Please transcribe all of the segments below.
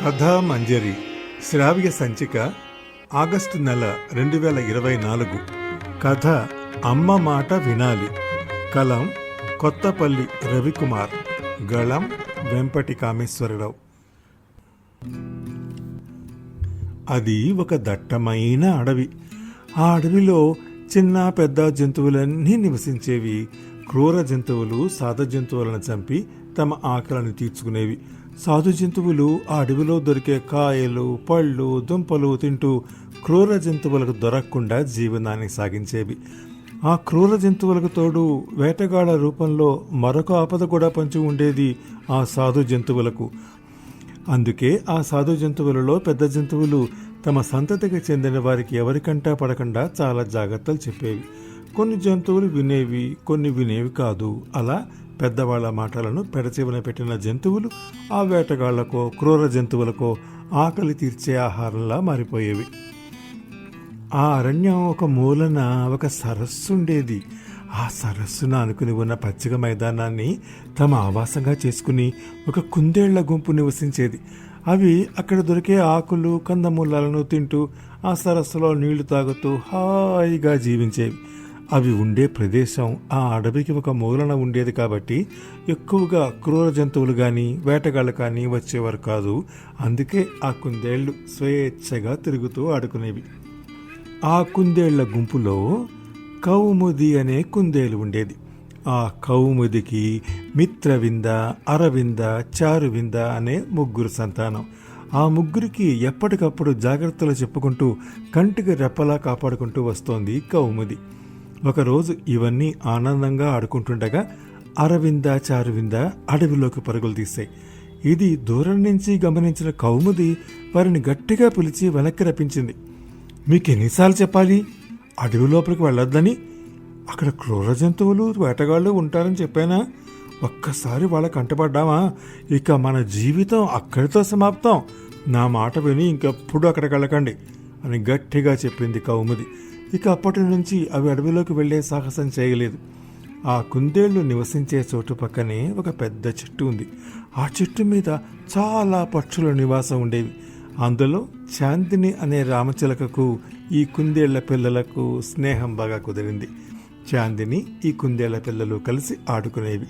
కథా మంజరి శ్రావ్య సంచిక ఆగస్టు నెల రెండు వేల ఇరవై నాలుగు. కథ అమ్మ మాట వినాలి. కలం కొత్తపల్లి రవికుమార్. గళం వెంపటి కామేశ్వరరావు అది ఒక దట్టమైన అడవి. ఆ అడవిలో చిన్న పెద్ద జంతువులన్నీ నివసించేవి. క్రూర జంతువులు సాధ జంతువులను చంపి తమ ఆకలిని తీర్చుకునేవి. సాధు జంతువులు ఆ అడవిలో దొరికే కాయలు పళ్ళు దుంపలు తింటూ క్రూర జంతువులకు దొరకకుండా జీవనాన్ని సాగించేవి. ఆ క్రూర జంతువులకు తోడు వేటగాళ్ళ రూపంలో మరొక ఆపద కూడా పంచి ఉండేది ఆ సాధు జంతువులకు. అందుకే ఆ సాధు జంతువులలో పెద్ద జంతువులు తమ సంతతికి చెందిన వారికి ఎవరికంటా పడకుండా చాలా జాగ్రత్తలు చెప్పేవి. కొన్ని జంతువులు వినేవి కొన్ని వినేవి కాదు. అలా పెద్దవాళ్ళ మాటలను పెడచెవిన పెట్టిన జంతువులు ఆ వేటగాళ్ళకో క్రూర జంతువులకో ఆకలి తీర్చే ఆహారంలా మారిపోయేవి. ఆ అరణ్యం ఒక మూలన ఒక సరస్సు ఉండేది ఆ సరస్సును అనుకుని ఉన్న పచ్చిక మైదానాన్ని తమ ఆవాసంగా చేసుకుని ఒక కుందేళ్ళ గుంపు నివసించేది. అవి అక్కడ దొరికే ఆకులు కందమూలాలను తింటూ ఆ సరస్సులో నీళ్ళు తాగుతూ హాయిగా జీవించేవి. అవి ఉండే ప్రదేశం ఆ అడవికి ఒక మూలన ఉండేది కాబట్టి ఎక్కువగా క్రూర జంతువులు కానీ వేటగాళ్ళు కానీ వచ్చేవారు కాదు. అందుకే ఆ కుందేళ్ళు స్వేచ్ఛగా తిరుగుతూ ఆడుకునేవి. ఆ కుందేళ్ళ గుంపులో కౌముది అనే కుందేలు ఉండేది. ఆ కౌముదికి మిత్రవింద అరవింద చారువింద అనే ముగ్గురు సంతానం. ఆ ముగ్గురికి ఎప్పటికప్పుడు జాగ్రత్తలు చెప్పుకుంటూ కంటికి రెప్పలా కాపాడుకుంటూ వస్తోంది కౌముది. ఒకరోజు ఇవన్నీ ఆనందంగా ఆడుకుంటుండగా అరవింద చారువింద అడవిలోకి పరుగులు తీశాయి ఇది దూరం నుంచి గమనించిన కౌముది వారిని గట్టిగా పిలిచి వెనక్కి రప్పించింది. మీకు ఎన్నిసార్లు చెప్పాలి? అడవి లోపలికి వెళ్ళొద్దని? అక్కడ క్రూర జంతువులు వేటగాళ్ళు ఉంటారని చెప్పానా? ఒక్కసారి వాళ్ళ కంటపడ్డామా ఇక మన జీవితం అక్కడితో సమాప్తం. నా మాట విని ఇంకెప్పుడు అక్కడికి వెళ్ళకండి అని గట్టిగా చెప్పింది కౌముది. ఇక అప్పటి నుంచి అవి అడవిలోకి వెళ్ళే సాహసం చేయలేదు. ఆ కుందేళ్ళు నివసించే చోటు పక్కనే ఒక పెద్ద చెట్టు ఉంది. ఆ చెట్టు మీద చాలా పక్షుల నివాసం ఉండేవి. అందులో చాందిని అనే రామచిలకకు ఈ కుందేళ్ళ పిల్లలకు స్నేహం బాగా కుదిరింది. చాందిని ఈ కుందేళ్ళ పిల్లలు కలిసి ఆడుకునేవి.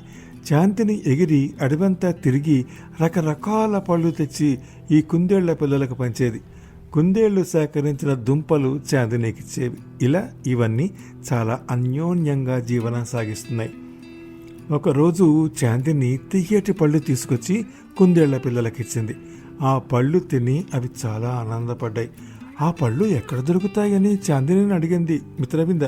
చాందిని ఎగిరి అడవంతా తిరిగి రకరకాల పళ్ళు తెచ్చి ఈ కుందేళ్ళ పిల్లలకు పంచేది. కుందేళ్ళు సేకరించిన దుంపలు చాందినీకిచ్చేవి ఇలా ఇవన్నీ చాలా అన్యోన్యంగా జీవనం సాగిస్తున్నాయి. ఒకరోజు చాందిని తీయటి పళ్ళు తీసుకొచ్చి కుందేళ్ళ పిల్లలకిచ్చింది. ఆ పళ్ళు తిని అవి చాలా ఆనందపడ్డాయి. ఆ పళ్ళు ఎక్కడ దొరుకుతాయని చాందిని అడిగింది మిత్రవింద.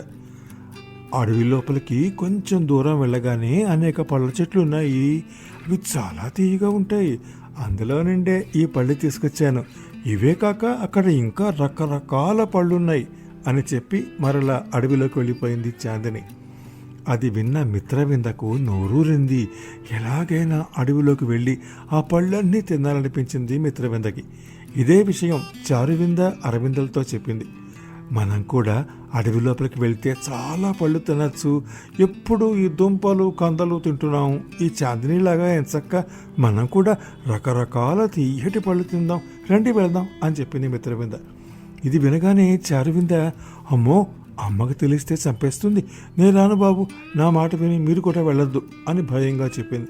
అడవి లోపలికి కొంచెం దూరం వెళ్ళగానే అనేక పళ్ళ చెట్లు ఉన్నాయి అవి చాలా తీయగా ఉంటాయి. అందులో నుండే ఈ పళ్ళు తీసుకొచ్చాను. ఇవే కాక అక్కడ ఇంకా రకరకాల పళ్ళున్నాయి అని చెప్పి మరలా అడవిలోకి వెళ్ళిపోయింది చాందిని. అది విన్న మిత్రవిందకు నోరూరింది. ఎలాగైనా అడవిలోకి వెళ్ళి ఆ పళ్ళన్నీ తినాలనిపించింది మిత్రవిందకి. ఇదే విషయం చారువింద అరవిందలతో చెప్పింది. మనం కూడా అడవి లోపలికి వెళ్తే చాలా పళ్ళు తినచ్చు. ఎప్పుడు ఈ దుంపలు కందలు తింటున్నాం. ఈ చాందినీలాగా ఎంచక్క మనం కూడా రకరకాల తీయటి పళ్ళు తిందాం. రండి వెళ్దాం అని చెప్పింది మిత్రవింద ఇది వినగానే చారువింద అమ్మో అమ్మకు తెలిస్తే చంపేస్తుంది. నేను రాను బాబు నా మాట విని మీరు కూడా వెళ్ళొద్దు అని భయంగా చెప్పింది.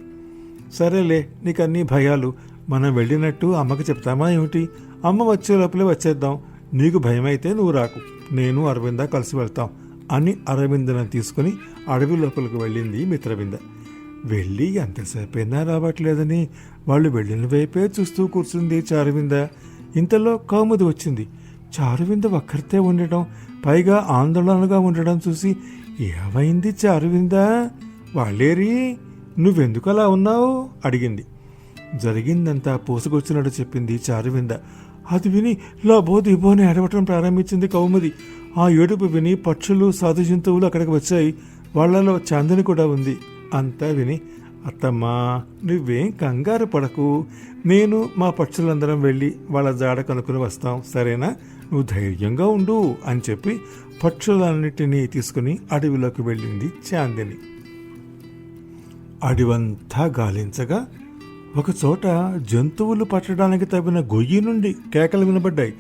సరేలే నీకు అన్ని భయాలు. మనం వెళ్ళినట్టు అమ్మకి చెప్తామా ఏమిటి? అమ్మ వచ్చే లోపలే వచ్చేద్దాం. నీకు భయమైతే నువ్వు రాకు. నేను అరవింద కలిసి వెళ్తాం. అని అరవిందను తీసుకుని అడవి లోపలికి వెళ్ళింది మిత్రవింద. వెళ్ళి ఎంతసేపైనా రావట్లేదని వాళ్ళు వెళ్ళిన వైపే చూస్తూ కూర్చుంది చారువింద. ఇంతలో కౌముది వచ్చింది. చారువింద ఒక్కరితే ఉండటం పైగా ఆందోళనగా ఉండడం చూసి ఏమైంది చారువింద? వాళ్ళేరి నువ్వెందుకు అలా ఉన్నావు? అడిగింది. జరిగిందంతా పూసుకొచ్చినట్టు చెప్పింది చారువింద. అది విని లాబో దిబోని ప్రారంభించింది కౌముది. ఆ ఏడుపు విని పక్షులు సాధు జంతువులు అక్కడికి వచ్చాయి. వాళ్ళలో చాందని కూడా ఉంది. అంతా విని అత్తమ్మా నువ్వేం కంగారు పడకు. నేను మా పక్షులందరం వెళ్ళి వాళ్ళ జాడ కనుక్కుని వస్తాం. సరేనా? నువ్వు ధైర్యంగా ఉండు అని చెప్పి పక్షులన్నిటినీ తీసుకుని అడవిలోకి వెళ్ళింది చాందిని. అడివంతా గాలించగా ఒకచోట జంతువులు పట్టడానికి తవ్విన గొయ్యి నుండి కేకలు వినబడ్డాయి.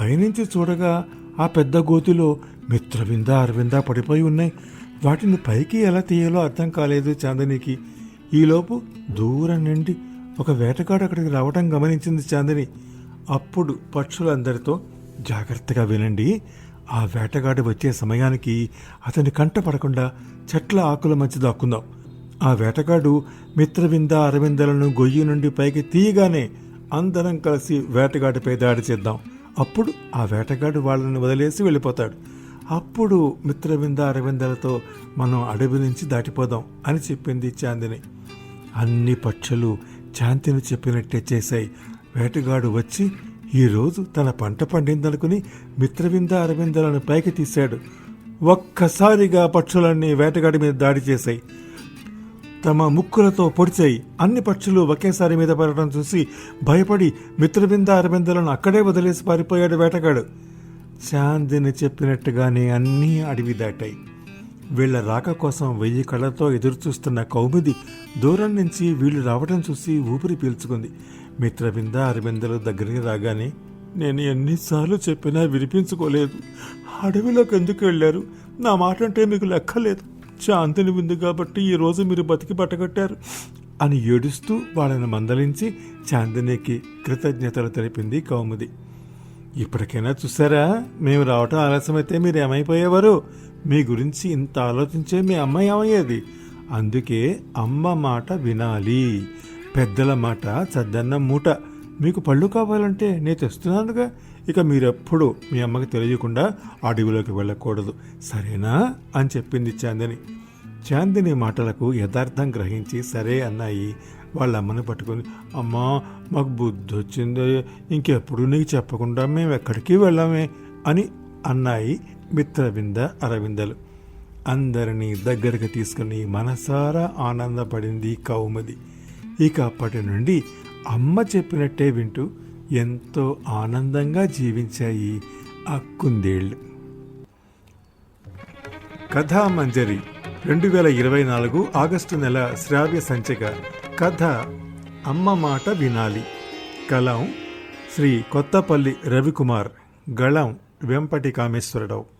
పైనుంచి చూడగా ఆ పెద్ద గోతిలో మిత్రవింద అరవింద పడిపోయి ఉన్నాయి. వాటిని పైకి ఎలా తీయాలో అర్థం కాలేదు చాందనికి. ఈలోపు దూరం నుండి ఒక వేటగాడు అక్కడికి రావటం గమనించింది చాందిని. అప్పుడు పక్షులందరితో జాగ్రత్తగా వినండి. ఆ వేటగాడు వచ్చే సమయానికి అతని కంట పడకుండా చెట్ల ఆకుల మధ్య దాక్కుందాం. ఆ వేటగాడు మిత్రవింద అరవిందలను గొయ్యి నుండి పైకి తీయగానే అందరం కలిసి వేటగాడిపై దాడి చేద్దాం. అప్పుడు ఆ వేటగాడు వాళ్ళని వదిలేసి వెళ్ళిపోతాడు. అప్పుడు మిత్రవింద అరవిందలతో మనం అడవి నుంచి దాటిపోదాం అని చెప్పింది చాందిని. అన్ని పక్షులు చాంతిని చెప్పినట్టే చేశాయి. వేటగాడు వచ్చి ఈరోజు తన పంట పండిందనుకుని మిత్రవింద అరవిందలను పైకి తీశాడు. ఒక్కసారిగా పక్షులన్నీ వేటగాడి మీద దాడి చేశాయి. తమ ముక్కులతో పొడిచాయి. అన్ని పక్షులు ఒకేసారి మీద పడటం చూసి భయపడి మిత్రబింద అరబిందలను అక్కడే వదిలేసి పారిపోయాడు వేటగాడు. శాంతిని చెప్పినట్టుగానే అన్నీ అడవి దాటాయి. వీళ్ళ రాక కోసం వెయ్యి కళ్ళతో ఎదురుచూస్తున్న కౌమిది దూరం నుంచి వీళ్ళు రావటం చూసి ఊపిరి పీల్చుకుంది. మిత్రబింద అరబిందలు దగ్గరికి రాగానే నేను ఎన్నిసార్లు చెప్పినా వినిపించుకోలేదు. అడవిలోకి ఎందుకు వెళ్ళారు? నా మాట అంటే మీకు లెక్కలేదు. శాంతిని ఉంది కాబట్టి ఈ రోజు మీరు బతికి పట్టగట్టారు అని ఏడుస్తూ వాళ్ళని మందలించి చాందినికి కృతజ్ఞతలు తెలిపింది కౌముది. ఇప్పటికైనా చూసారా మేము రావటం ఆలస్యమైతే మీరు ఏమైపోయేవారు? మీ గురించి ఇంత ఆలోచించే మీ అమ్మ ఏమయ్యేది? అందుకే అమ్మ మాట వినాలి. పెద్దల మాట చద్దన్న మూట. మీకు పళ్ళు కావాలంటే నేను తెస్తున్నానుగా. ఇక మీరెప్పుడు మీ అమ్మకి తెలియకుండా అడవిలోకి వెళ్ళకూడదు. సరేనా? అని చెప్పింది చాందిని. చాందిని మాటలకు యథార్థం గ్రహించి సరే అన్నాయి. వాళ్ళ అమ్మని పట్టుకొని అమ్మా మాకు బుద్ధి వచ్చింది ఇంకెప్పుడు నీకు చెప్పకుండా మేము ఎక్కడికి వెళ్ళామే? అని అన్నాయి మిత్రవింద అరవిందలు. అందరినీ దగ్గరికి తీసుకుని మనసారా ఆనందపడింది కౌమది. ఇక అప్పటి నుండి అమ్మ చెప్పినట్టే వింటూ ఎంతో ఆనందంగా జీవించాయి ఆ కుందేళ్ళు. కథామంజరి రెండు వేల ఇరవై నాలుగు ఆగస్టు నెల శ్రావ్య సంచిక కథ అమ్మ మాట వినాలి. కలం శ్రీ కొత్తపల్లి రవికుమార్ గళం వెంపటి కామేశ్వరరావు.